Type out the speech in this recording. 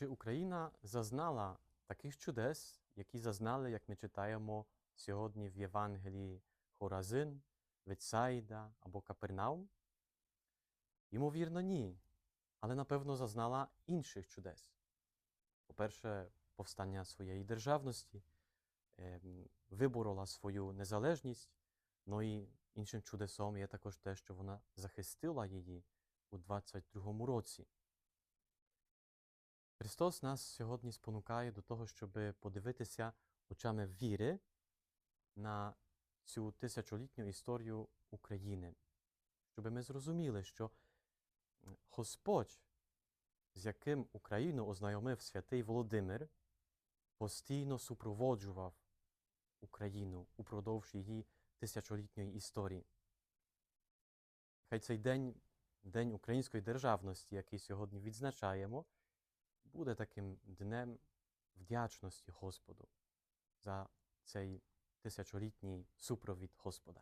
Чи Україна зазнала таких чудес, які зазнали, як ми читаємо сьогодні в Євангелії Хоразин, Вецайда або Капернаум? Ймовірно, ні. Але напевно зазнала інших чудес. По-перше, повстання своєї державності, ем, виборола свою незалежність. Ну і іншим чудесом є також те, що вона захистила її у 22-му році. Христос нас сьогодні спонукає до того, щоб подивитися очами віри на цю тисячолітню історію України, щоб ми зрозуміли, що Господь, з яким Україну ознайомив святий Володимир, постійно супроводжував Україну упродовж її тисячолітньої історії. Хай цей день, День української державності, який сьогодні відзначаємо, буде таким днем вдячності Господу за цей тисячолітній супровід Господа.